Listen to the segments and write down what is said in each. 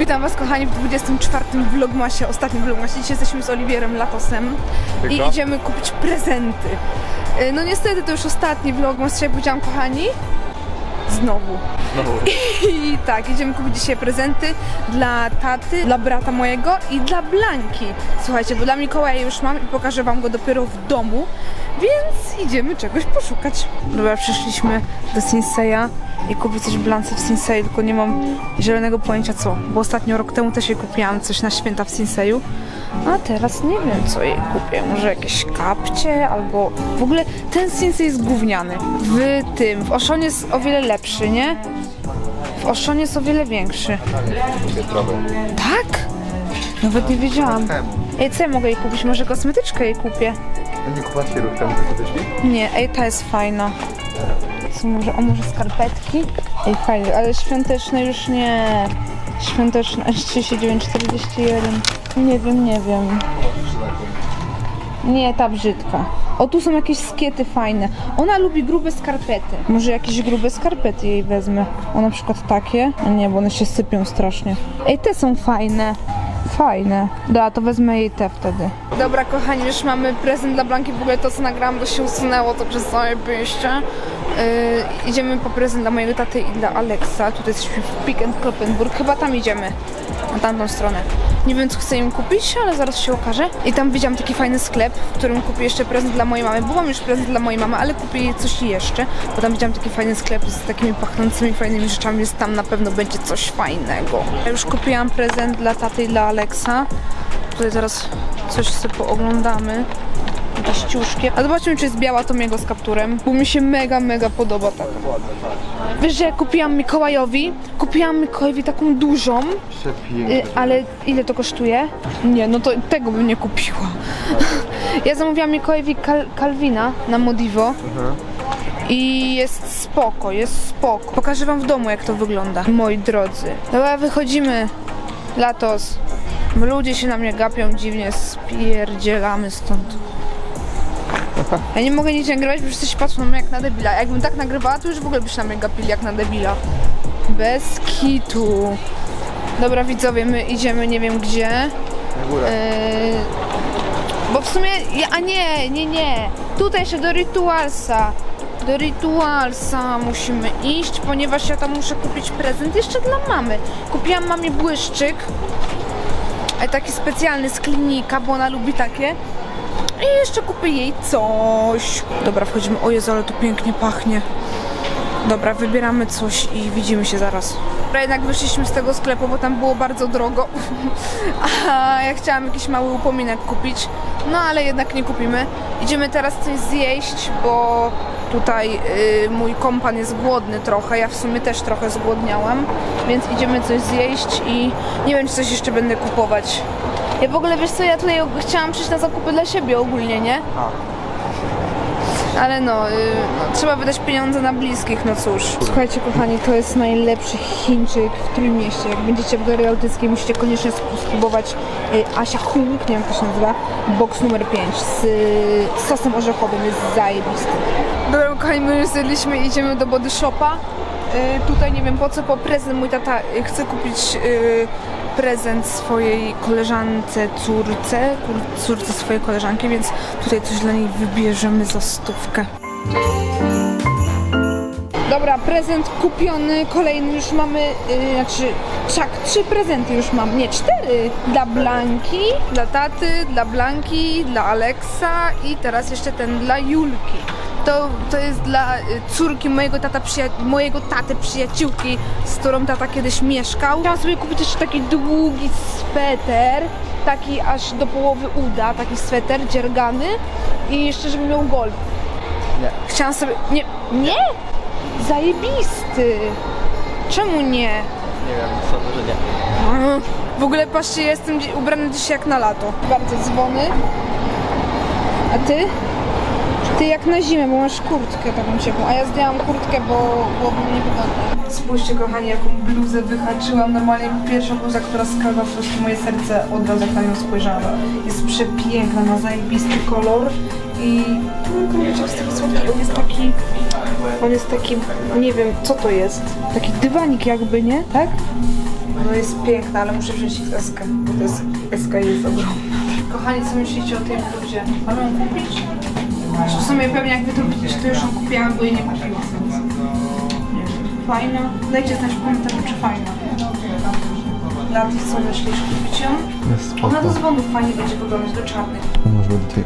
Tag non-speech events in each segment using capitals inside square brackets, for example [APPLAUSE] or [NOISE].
Witam Was kochani w 24 vlogmasie, ostatnim vlogmasie. Dzisiaj jesteśmy z Oliwierem Latosem i idziemy kupić prezenty. Y, No niestety to już ostatni vlogmas, dzisiaj powiedziałam kochani. Znowu. Znowu. [LAUGHS] I tak, idziemy kupić dzisiaj prezenty dla taty, dla brata mojego i dla Blanki. Słuchajcie, bo dla Mikołaja już mam i pokażę Wam go dopiero w domu, więc idziemy czegoś poszukać. Dobra, przyszliśmy do Sinseya i kupię coś Blance w Sinseyu, tylko nie mam zielonego pojęcia co, bo ostatnio rok temu też jej kupiłam coś na święta w Sinseyu, a teraz nie wiem co jej kupię, może jakieś kapcie albo... W ogóle ten Sinsei jest gówniany. W tym, w Oszonie jest o wiele lepszy, nie? W Oszonie jest o wiele większy. Tak? Nawet nie wiedziałam. Ej, co ja mogę jej kupić? Może kosmetyczkę jej kupię? Nie kupasz się ruch tam wyszli? Nie, ej, ta jest fajna. Co może, o może skarpetki? Ej, fajnie, ale świąteczne już nie. Świąteczne 3941. Nie wiem, nie wiem. Nie, ta brzydka. O, tu są jakieś skiety fajne. Ona lubi grube skarpety. Może jakieś grube skarpety jej wezmę. O, na przykład takie. A nie, bo one się sypią strasznie. Ej, te są fajne. Fajne. Da, to wezmę jej te wtedy. Dobra, kochani, już mamy prezent dla Blanki. W ogóle to, co nagrałam, to się usunęło, to przez całe wyjście. Yy, idziemy po prezent dla mojego taty i dla Alexa. Tutaj jesteśmy w Pick and Kloppenburg. Chyba tam idziemy. Na tamtą stronę. Nie wiem, co chcę im kupić, ale zaraz się okaże. I tam widziałam taki fajny sklep, w którym kupię jeszcze prezent dla mojej mamy. Byłam już prezent dla mojej mamy, ale kupię jej coś jeszcze. Bo tam widziałam taki fajny sklep z takimi pachnącymi fajnymi rzeczami, więc tam na pewno będzie coś fajnego. Ja już kupiłam prezent dla taty i dla Alexa. Tutaj zaraz coś sobie pooglądamy. Jakieś ciuszki. A zobaczmy, czy jest biała Tomiego z kapturem, bo mi się mega, mega podoba taka. Wiesz, że ja kupiłam Mikołajowi, kupiłam Mikołajowi taką dużą. Y, ale ile to kosztuje? Nie, no to tego bym nie kupiła. [LAUGHS] Ja zamówiłam Mikołajowi Kal Kalwina na Modivo. I jest spoko, jest spoko. Pokażę wam w domu jak to wygląda, moi drodzy. Dobra, wychodzimy. Latos. Ludzie się na mnie gapią dziwnie, spierdzielamy stąd. Ja nie mogę nic nagrywać, bo wszyscy się patrzą na mnie jak na debila. Jakbym tak nagrywała, to już w ogóle by się na mnie gapili jak na debila. Bez kitu. Dobra widzowie, my idziemy nie wiem gdzie. Na górę. Yy, bo w sumie, a nie, nie, nie. Tutaj jeszcze do Ritualsa. Do Ritualsa musimy iść, ponieważ ja tam muszę kupić prezent jeszcze dla mamy. Kupiłam mamie błyszczyk. e, Taki specjalny z klinika, bo ona lubi takie. I jeszcze kupię jej coś. Dobra, wchodzimy. O Jezu, ale to pięknie pachnie. Dobra, wybieramy coś i widzimy się zaraz. Dobra, jednak wyszliśmy z tego sklepu, bo tam było bardzo drogo. [LAUGHS] A ja chciałam jakiś mały upominek kupić, no ale jednak nie kupimy. Idziemy teraz coś zjeść, bo tutaj y, mój kompan jest głodny trochę, ja w sumie też trochę zgłodniałam, więc idziemy coś zjeść i nie wiem, czy coś jeszcze będę kupować. Ja w ogóle, wiesz co, ja tutaj chciałam przyjść na zakupy dla siebie ogólnie, nie? Ale no, y, trzeba wydać pieniądze na bliskich, no cóż. Słuchajcie kochani, to jest najlepszy Chińczyk w Trójmieście. Jak będziecie w Galerii Bałtyckiej, musicie koniecznie spróbować y, Asia Hung, nie wiem jak to się nazywa, box numer 5 z y, sosem orzechowym, jest zajebisty. Dobra kochani, my już zjedliśmy i idziemy do Body Shopa. Y, tutaj nie wiem po co, po prezent mój tata y, chce kupić y, prezent swojej koleżance, córce, córce swojej koleżanki, więc tutaj coś dla niej wybierzemy za stówkę. Dobra, prezent kupiony, kolejny już mamy, yy, znaczy, czak, trzy prezenty już mam, nie, cztery. Dla Blanki, dla taty, dla Blanki, dla Aleksa i teraz jeszcze ten dla Julki. To, to jest dla y, córki mojego, tata mojego taty przyjaciółki, z którą tata kiedyś mieszkał. Chciałam sobie kupić jeszcze taki długi sweter, taki aż do połowy uda, taki sweter dziergany i jeszcze żeby miał golf. Nie. Chciałam sobie, nie, nie? Zajebisty! Czemu nie? Nie wiem, sądzę, że nie. W ogóle patrzcie, ja jestem ubrany dzisiaj jak na lato. Bardzo dzwony. A ty? Ty jak na zimę, bo masz kurtkę taką ciepłą, a ja zdjęłam kurtkę, bo byłoby mi niewygodne. Spójrzcie kochani, jaką bluzę wyhaczyłam. Normalnie pierwsza bluza, która skradła po prostu moje serce od razu jak na nią spojrzałam. Jest przepiękna, ma zajebisty kolor i ten koloreczek jest taki słodki, on jest taki, on jest taki, nie wiem co to jest, taki dywanik jakby, nie? Tak? No jest piękna, ale muszę wziąć SK, bo to jest SK jest ogromna. Kochani, co myślicie o tej bluzie? Mam ją kupić? Znaczy, W sumie pewnie jak wy to widzicie, to już ją kupiłam, bo jej nie kupiłam. Nie wiem. Fajna? Dajcie znać w komentarzu, czy fajna. Dla tych, co myślisz, kupić ją? Jest Ona do dzwonów fajnie będzie wyglądać, do czarnych. No może będę tutaj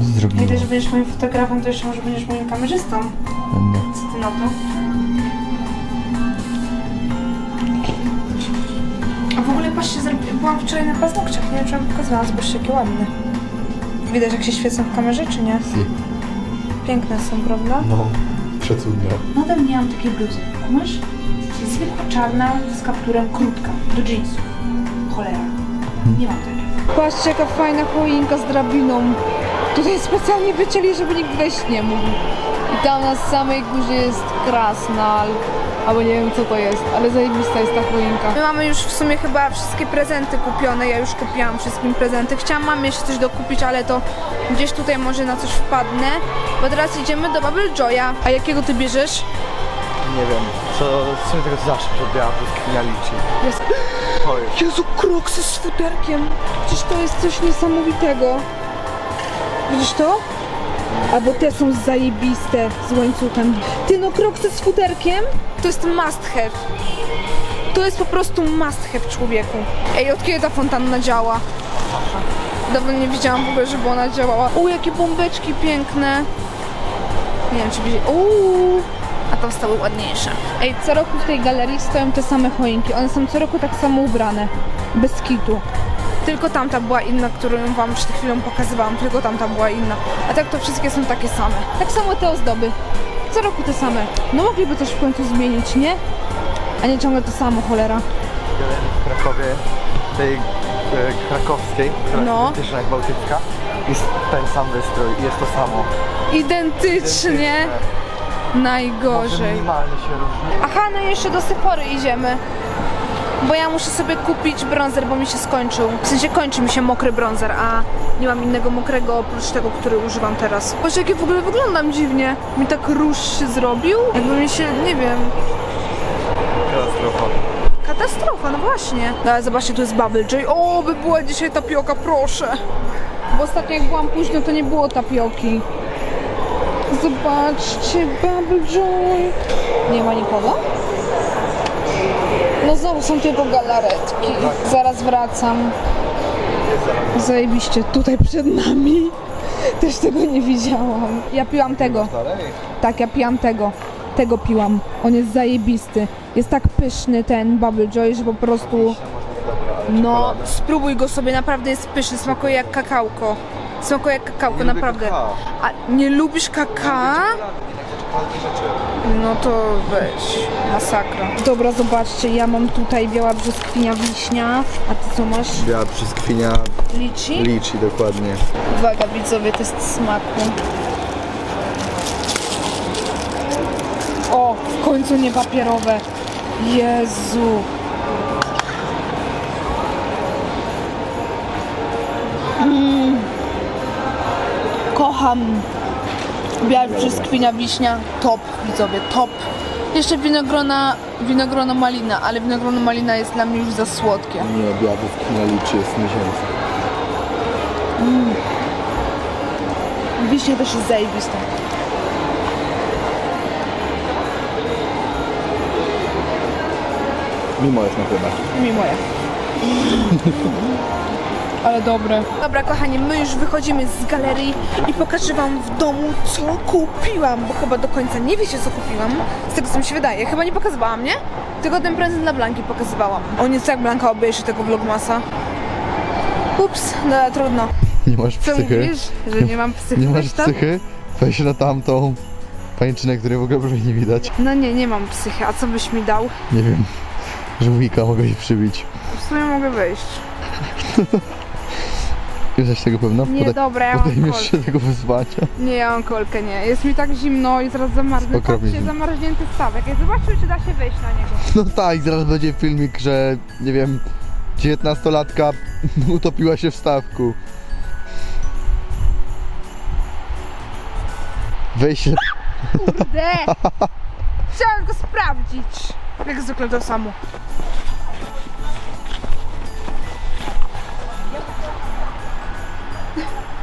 zrobimy. też, że będziesz moim fotografem, to jeszcze może będziesz moim kamerzystą. Będę. Co ty na to? A w ogóle patrzcie, zrobi- byłam wczoraj na paznokciach, nie wiem czy wam pokazywałam, zobaczcie jakie ładne. Widać jak się świecą w kamerze, czy nie? Si. Piękne są, prawda? No, przecudne. Nadal nie mam takiej bluzy, masz? Jest zwykła czarna z kapturem krótka, do jeansów. Cholera. Nie mam takiej. Patrzcie jaka fajna choinka z drabiną. Tutaj specjalnie wycięli, żeby nikt wejść nie mógł. I tam na samej górze jest krasnal. Albo nie wiem co to jest, ale zajebista jest ta choinka. My mamy już w sumie chyba wszystkie prezenty kupione. Ja już kupiłam wszystkim prezenty. Chciałam mamie jeszcze coś dokupić, ale to gdzieś tutaj może na coś wpadnę. Bo teraz idziemy do Bubble Joya. A jakiego ty bierzesz? Nie wiem, co w sumie tego zawsze robiła brzoskwinia liczy. Jest... To jest. Jezu, kroksy z futerkiem. Przecież to jest coś niesamowitego. Widzisz to? Albo te są zajebiste z łańcuchem. Ty no, kroksy z futerkiem? To jest must have. To jest po prostu must have człowieku. Ej, od kiedy ta fontanna działa? Dawno nie widziałam w ogóle, żeby ona działała. U, jakie bombeczki piękne. Nie wiem, czy widzieli. Uuu, a tam stały ładniejsze. Ej, co roku w tej galerii stoją te same choinki. One są co roku tak samo ubrane. Bez kitu. Tylko tamta była inna, którą wam przed chwilą pokazywałam. Tylko tamta była inna. A tak to wszystkie są takie same. Tak samo te ozdoby. Co roku te same. No mogliby coś w końcu zmienić, nie? A nie ciągle to samo, cholera. Galerii w Krakowie, tej e, krakowskiej, która No. jest identyczna jak bałtycka, jest ten sam wystrój, jest to samo. Identycznie. Może Najgorzej. minimalnie się różni. Aha, no i jeszcze do Sephory idziemy. Bo ja muszę sobie kupić bronzer, bo mi się skończył. W sensie kończy mi się mokry bronzer, a nie mam innego mokrego oprócz tego, który używam teraz. Boże, jak ja w ogóle wyglądam dziwnie. Mi tak róż się zrobił. Jakby mi się, nie wiem, Katastrofa. katastrofa, no właśnie. No ale zobaczcie, tu jest Bubble Joy. O, by była dzisiaj tapioka, proszę. Bo ostatnio jak byłam późno, to nie było tapioki. Zobaczcie, Bubble Joy. Nie ma nikogo? No znowu są tylko galaretki. Zaraz wracam. Zajebiście, tutaj przed nami. [LAUGHS] Też tego nie widziałam. Ja piłam tego. Tak, ja pijam tego. Tego piłam. On jest zajebisty. Jest tak pyszny ten Bubble Joy, że po prostu... No, spróbuj go sobie, naprawdę jest pyszny. Smakuje jak kakałko. Smakuje jak kakałko, naprawdę. A nie lubisz kaka? No to weź. Masakra. Dobra, zobaczcie, ja mam tutaj biała brzoskwinia wiśnia. A ty co masz? Biała brzoskwinia Liczy? liczy dokładnie. Uwaga widzowie, to jest smaku. O, w końcu nie papierowe. Jezu. Mm. Kocham. Biała brzoskwinia, wiśnia. Top, widzowie, top. Jeszcze winogrona, winogrono malina, ale winogrono malina jest dla mnie już za słodkie. Nie, biała brzoskwinia liczy jest miesięcy. Wiśnia też jest zajebista. Mimo jest na chyba. Mimo ja. [LAUGHS] Ale dobre. Dobra, kochani, my już wychodzimy z galerii i pokażę wam w domu, co kupiłam, bo chyba do końca nie wiecie, co kupiłam. Z tego, co mi się wydaje. Chyba nie pokazywałam, nie? Tylko ten prezent dla Blanki pokazywałam. O nie, co jak Blanka obejrzy tego vlogmasa. Ups, no ale trudno. Nie masz Co psychy? mówisz? Że nie mam psychy? Nie masz tam? psychy? Weź na tamtą pajęczynę, której w ogóle prawie nie widać. No nie, nie mam psychy. A co byś mi dał? Nie wiem. Żółwika mogę jej przybić. W sumie mogę wyjść. [LAUGHS] Jesteś tego pewna? Nie, Podej- dobra, ja mam Podejmiesz kolkę. się tego wyzwania. Nie, ja mam kolkę, nie. Jest mi tak zimno i zaraz zamarznę. Okropnie Patrzcie, zimno. zamarznięty stawek. Ej, zobaczmy, czy da się wejść na niego. No tak, zaraz będzie filmik, że nie wiem, 19-latka [LAUGHS] utopiła się w stawku. Wejście. Kurde! Chciałam go sprawdzić. Jak zwykle to samo.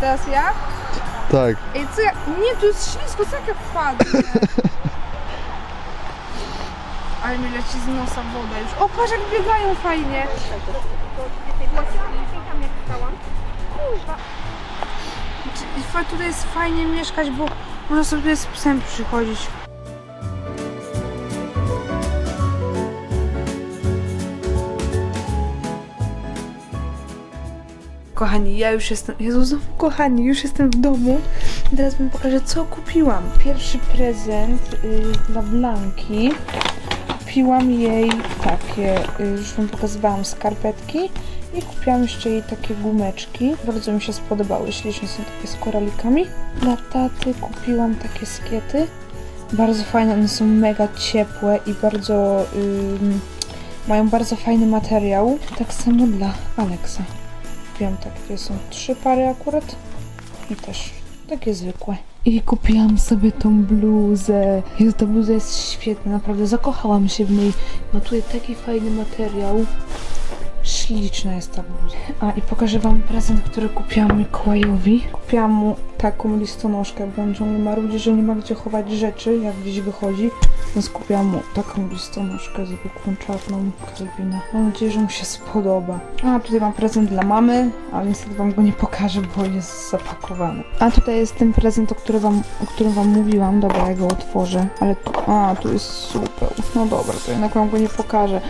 Teraz ja? Tak. Ej, co ja... Nie, tu jest ślisko, co jak ja wpadnę? [LAUGHS] Ale mi leci z nosa woda już. O, patrz jak biegają fajnie. Kurwa. Tutaj jest fajnie mieszkać, bo można sobie z psem przychodzić. Kochani, ja już jestem. Jezu, znowu kochani, już jestem w domu. I teraz wam pokażę, co kupiłam. Pierwszy prezent y, dla Blanki. Kupiłam jej takie, y, już wam pokazywałam, skarpetki. I kupiłam jeszcze jej takie gumeczki. Bardzo mi się spodobały, ślicznie są takie z koralikami. Dla taty kupiłam takie skiety. Bardzo fajne, one są mega ciepłe i bardzo. ym, mają bardzo fajny materiał. Tak samo dla Aleksa. Kupiłam takie, są trzy pary akurat. I też takie zwykłe. I kupiłam sobie tą bluzę. Jezu, ta bluza jest świetna, naprawdę zakochałam się w niej. Ma tutaj taki fajny materiał. Śliczna jest ta bluza. A i pokażę wam prezent, który kupiłam Mikołajowi. Kupiłam mu taką listonoszkę, bo on ciągle marudzi, że nie ma gdzie chować rzeczy, jak gdzieś wychodzi. Więc kupiłam mu taką listonoszkę zwykłą, czarną, Calvina. Mam nadzieję, że mu się spodoba. A tutaj mam prezent dla mamy, ale niestety wam go nie pokażę, bo jest zapakowany. A tutaj jest ten prezent, o którym wam, o którym wam mówiłam. Dobra, ja go otworzę. Ale tu, a, tu jest super. No dobra, to jednak wam go nie pokażę.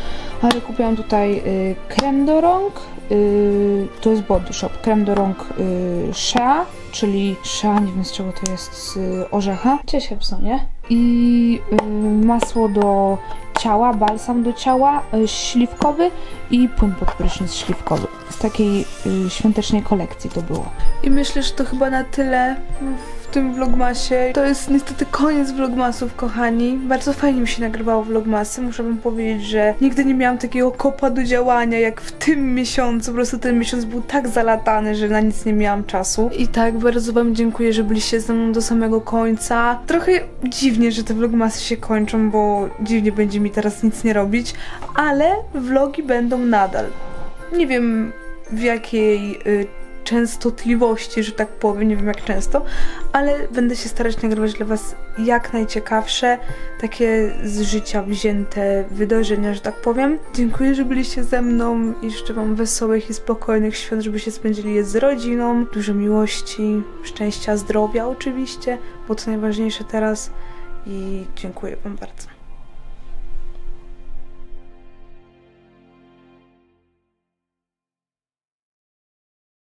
Ale kupiłam tutaj y, krem do rąk. Y, to jest Body Shop. Krem do rąk y, Shea, czyli Shea, nie wiem z czego to jest, z orzecha. Cześć Hepsonie. I y, masło do ciała, balsam do ciała, y, śliwkowy i płyn pod prysznic śliwkowy. Z takiej y, świątecznej kolekcji to było. I myślę, że to chyba na tyle tym vlogmasie. To jest niestety koniec vlogmasów, kochani. Bardzo fajnie mi się nagrywało vlogmasy. Muszę wam powiedzieć, że nigdy nie miałam takiego kopa do działania jak w tym miesiącu. Po prostu ten miesiąc był tak zalatany, że na nic nie miałam czasu. I tak, bardzo wam dziękuję, że byliście ze mną do samego końca. Trochę dziwnie, że te vlogmasy się kończą, bo dziwnie będzie mi teraz nic nie robić, ale vlogi będą nadal. Nie wiem w jakiej y, częstotliwości, że tak powiem, nie wiem jak często, ale będę się starać nagrywać dla Was jak najciekawsze, takie z życia wzięte wydarzenia, że tak powiem. Dziękuję, że byliście ze mną i życzę Wam wesołych i spokojnych świąt, żebyście spędzili je z rodziną, dużo miłości, szczęścia, zdrowia oczywiście, bo to najważniejsze teraz i dziękuję Wam bardzo.